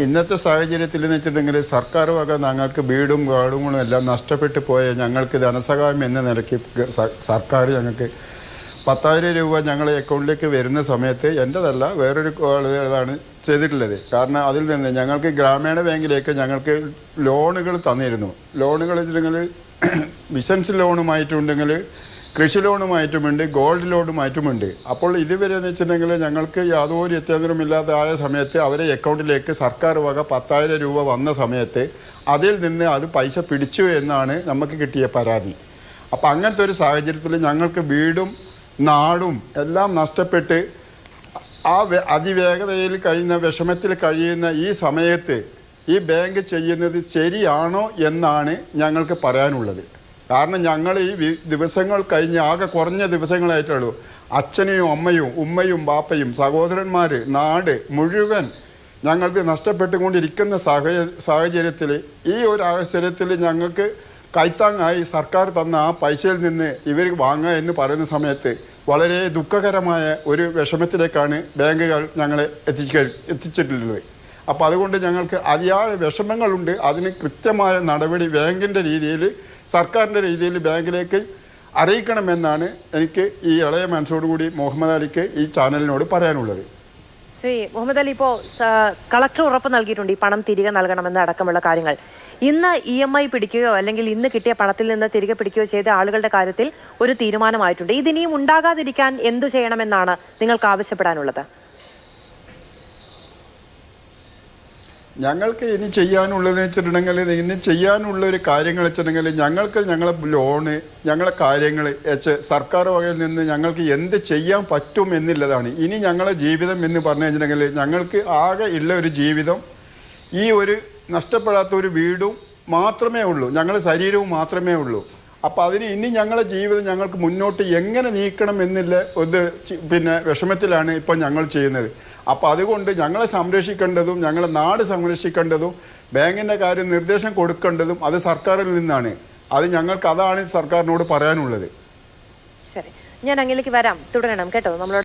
ഇന്നത്തെ സാഹചര്യത്തിൽ എന്ന് വെച്ചിട്ടുണ്ടെങ്കിൽ സർക്കാർ വക ഞങ്ങൾക്ക് വീടും കാടുകളും എല്ലാം നഷ്ടപ്പെട്ടു പോയ ഞങ്ങൾക്ക് ധനസഹായം എന്ന നിലയ്ക്ക് സർക്കാർ ഞങ്ങൾക്ക് പത്തായിരം രൂപ ഞങ്ങളെ അക്കൗണ്ടിലേക്ക് വരുന്ന സമയത്ത് എന്റെതല്ല വേറൊരു ആളുകളാണ് ചെയ്തിട്ടുള്ളത്. കാരണം അതിൽ നിന്ന് ഞങ്ങൾക്ക് ഗ്രാമീണ ബാങ്കിലേക്ക് ഞങ്ങൾക്ക് ലോണുകൾ തന്നിരുന്നു. ലോണുകൾ വെച്ചിട്ടുണ്ടെങ്കിൽ ബിസിനസ് ലോണുമായിട്ടുണ്ടെങ്കിൽ കൃഷി ലോണുമായിട്ടുമുണ്ട് ഗോൾഡ് ലോണുമായിട്ടുമുണ്ട് അപ്പോൾ ഇതുവരെ എന്ന് വെച്ചിട്ടുണ്ടെങ്കിൽ ഞങ്ങൾക്ക് യാതൊരു വ്യത്യാസമില്ലാതായ സമയത്ത് അവരെ അക്കൗണ്ടിലേക്ക് സർക്കാർ വക പത്തായിരം രൂപ വന്ന സമയത്ത് അതിൽ നിന്ന് അത് പൈസ പിടിച്ചു എന്നാണ് നമുക്ക് കിട്ടിയ പരാതി. അപ്പം അങ്ങനത്തെ ഒരു സാഹചര്യത്തിൽ ഞങ്ങൾക്ക് വീടും നാടും എല്ലാം നഷ്ടപ്പെട്ട് ആ അതിവേഗതയിൽ കഴിയുന്ന വിഷമത്തിൽ കഴിയുന്ന ഈ സമയത്ത് ഈ ബാങ്ക് ചെയ്യുന്നത് ശരിയാണോ എന്നാണ് ഞങ്ങൾക്ക് പറയാനുള്ളത്. കാരണം ഞങ്ങൾ ഈ ദിവസങ്ങൾ കഴിഞ്ഞ് ആകെ കുറഞ്ഞ ദിവസങ്ങളായിട്ടുള്ളൂ. അച്ഛനെയും അമ്മയും ഉമ്മയും ബാപ്പയും സഹോദരന്മാർ നാട് മുഴുവൻ ഞങ്ങൾക്ക് നഷ്ടപ്പെട്ടുകൊണ്ടിരിക്കുന്ന സാഹചര്യ സാഹചര്യത്തിൽ ഈ ഒരു അവസരത്തിൽ ഞങ്ങൾക്ക് കൈത്താങ്ങായി സർക്കാർ തന്ന ആ പൈസയിൽ നിന്ന് ഇവർ വാങ്ങുക എന്ന് പറയുന്ന സമയത്ത് വളരെ ദുഃഖകരമായ ഒരു വിഷമത്തിലേക്കാണ് ബാങ്കുകൾ ഞങ്ങളെ എത്തിക്ക എത്തിച്ചിട്ടുള്ളത്. അപ്പോൾ അതുകൊണ്ട് ഞങ്ങൾക്ക് അതിയായ വിഷമങ്ങളുണ്ട്. അതിന് കൃത്യമായ നടപടി ബാങ്കിന്റെ രീതിയിൽ സർക്കാരിന്റെ രീതിയിൽ ബാങ്കിലേക്ക് അറിയിക്കണമെന്നാണ് എനിക്ക് ഈ ഇളയ മനസ്സോടുകൂടി മുഹമ്മദ് അലിക്ക് ഈ ചാനലിനോട് പറയാനുള്ളത്. ശ്രീ മുഹമ്മദ് അലി ഇപ്പോൾ കളക്ടർ ഉറപ്പ് നൽകിയിട്ടുണ്ട് ഈ പണം തിരികെ നൽകണമെന്ന് അടക്കമുള്ള കാര്യങ്ങൾ. ഇന്ന് ഇ എം ഐ പിടിക്കുകയോ അല്ലെങ്കിൽ ഇന്ന് കിട്ടിയ പണത്തിൽ നിന്ന് തിരികെ പിടിക്കുകയോ ചെയ്ത ആളുകളുടെ കാര്യത്തിൽ ഒരു തീരുമാനമായിട്ടുണ്ട്. ഇതിനിയും ഉണ്ടാകാതിരിക്കാൻ എന്തു ചെയ്യണമെന്നാണ് നിങ്ങൾക്ക് ആവശ്യപ്പെടാനുള്ളത്? ഞങ്ങൾക്ക് ഇനി ചെയ്യാനുള്ളതെന്ന് വെച്ചിട്ടുണ്ടെങ്കിൽ ഇനി ചെയ്യാനുള്ള ഒരു കാര്യങ്ങൾ വെച്ചിട്ടുണ്ടെങ്കിൽ ഞങ്ങൾക്ക് ഞങ്ങളെ ലോണ് ഞങ്ങളെ കാര്യങ്ങൾ വെച്ച് സർക്കാർ വകയിൽ നിന്ന് ഞങ്ങൾക്ക് എന്ത് ചെയ്യാൻ പറ്റും എന്നുള്ളതാണ്. ഇനി ഞങ്ങളെ ജീവിതം എന്ന് പറഞ്ഞു കഴിഞ്ഞിട്ടുണ്ടെങ്കിൽ ഞങ്ങൾക്ക് ആകെ ഉള്ള ഒരു ജീവിതം ഈ ഒരു നഷ്ടപ്പെടാത്ത ഒരു വീടും മാത്രമേ ഉള്ളൂ. ഞങ്ങളുടെ ശരീരവും മാത്രമേ ഉള്ളൂ. അപ്പോൾ അതിന് ഇനി ഞങ്ങളുടെ ജീവിതം ഞങ്ങൾക്ക് മുന്നോട്ട് എങ്ങനെ നീക്കണം എന്നുള്ള ഒരു പിന്നെ വിഷമത്തിലാണ് ഇപ്പോൾ ഞങ്ങൾ ചെയ്യുന്നത്. അപ്പോൾ അതുകൊണ്ട് ഞങ്ങളെ സംരക്ഷിക്കേണ്ടതും ഞങ്ങളെ നാട് സംരക്ഷിക്കേണ്ടതും ബാങ്കിന്റെ കാര്യം നിർദ്ദേശം കൊടുക്കേണ്ടതും അത് സർക്കാരിൽ നിന്നാണ്. അത് ഞങ്ങൾക്ക് അതാണ് സർക്കാരിനോട് പറയാനുള്ളത്. ശരി. ഞാൻ അങ്ങിലേക്ക് വരാം. തുടരണം കേട്ടോ നമ്മളോട്.